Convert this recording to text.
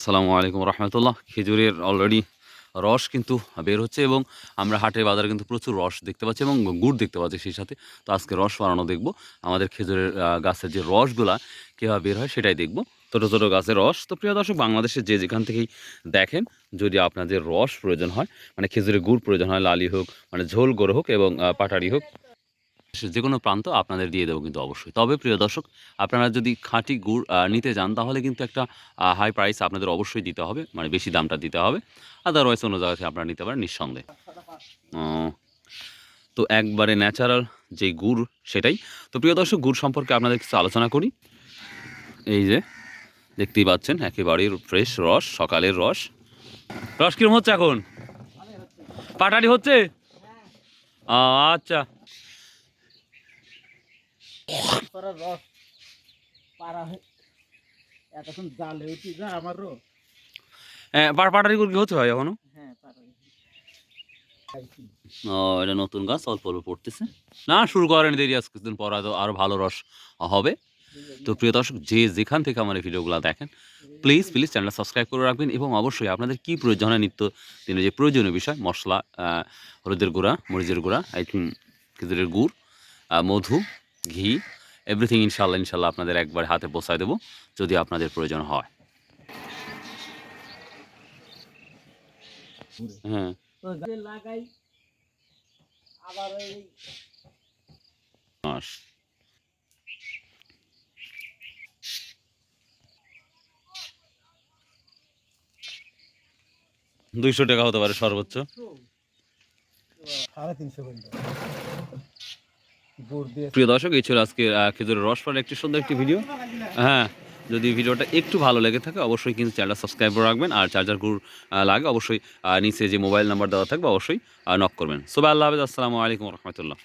আসসালামু আলাইকুম রহমতুল্লাহ। খেজুরের অলরেডি রস কিন্তু বের হচ্ছে এবং আমরা হাটের বাজারে কিন্তু প্রচুর রস দেখতে পাচ্ছি এবং গুড় দেখতে পাচ্ছি সেই সাথে। তো আজকে রস বানানো দেখব। আমাদের খেজুরের গাছের যে রসগুলা কীভাবে বের হয় সেটাই দেখব। ছোটো ছোটো গাছের রস। তো প্রিয় দর্শক, বাংলাদেশে যে যেখান থেকেই দেখেন, যদি আপনাদের রস প্রয়োজন হয় মানে খেজুরের গুড় প্রয়োজন হয়, লালি হোক মানে ঝোল গড়ে হোক এবং পাটারি হোক যে কোনো প্রান্ত আপনাদের দিয়ে দেবো কিন্তু অবশ্যই। তবে প্রিয় দর্শক, আপনারা যদি খাঁটি গুড় নিতে যান, তাহলে কিন্তু একটা হাই প্রাইস আপনাদের অবশ্যই দিতে হবে মানে বেশি দামটা দিতে হবে। আদারওয়াইজ অন্য জায়গা থেকে আপনারা নিতে পারেন নিঃসন্দেহে। তো একবারে ন্যাচারাল যে গুড় সেটাই। তো প্রিয় দর্শক, গুড় সম্পর্কে আপনাদের কিছু আলোচনা করি। এই যে, দেখতেই পাচ্ছেন, একেবারে ফ্রেশ রস, সকালের রস। রস কিরম হচ্ছে এখন? পাটারি হচ্ছে? আচ্ছা। করার রস পারা এতক্ষণ জাল আমারও হ্যাঁ, ভাই এখনও? হ্যাঁ। ও এটা নতুন গাছ অল্প অল্প পড়তেছে। না শুরু করেন দেরি আজ কিছুদিন পর আরও ভালো রস হবে। তো প্রিয় দর্শক যে যেখান থেকে আমার এই ভিডিওগুলো দেখেন প্লিজ প্লিজ চ্যানেলটা সাবস্ক্রাইব করে রাখবেন এবং অবশ্যই আপনাদের কী প্রয়োজন হয় নিত্য দিনের যে প্রয়োজনীয় বিষয় মশলা হলুদের গুঁড়া মরিচের গুঁড়া আই থিঙ্ক খেজুরের গুড় মধু ঘি এভরিথিং ইনশাল্লাহ ইনশাল্লাহ আপনাদের একবার হাতে পৌঁছায় দেবো, যদি আপনাদের প্রয়োজন হয়। হ্যাঁ। দুইশো টাকা হতে পারে সর্বোচ্চ। সাড়ে তিনশো প্রিয় দর্শক, এই ছিল আজকে খেজুরের রস ফলের একটি সুন্দর একটি ভিডিও। হ্যাঁ যদি ভিডিওটা একটু ভালো লেগে থাকে, অবশ্যই কিন্তু চ্যানেলটা সাবস্ক্রাইব করে রাখবেন, আর চার্জার গুড় লাগে অবশ্যই নিচে যে মোবাইল নাম্বার দেওয়া থাকবে, অবশ্যই নক করবেন। সোবাই আল্লাহ আসসালামু আলাইকুম রহমতুল্লাহ।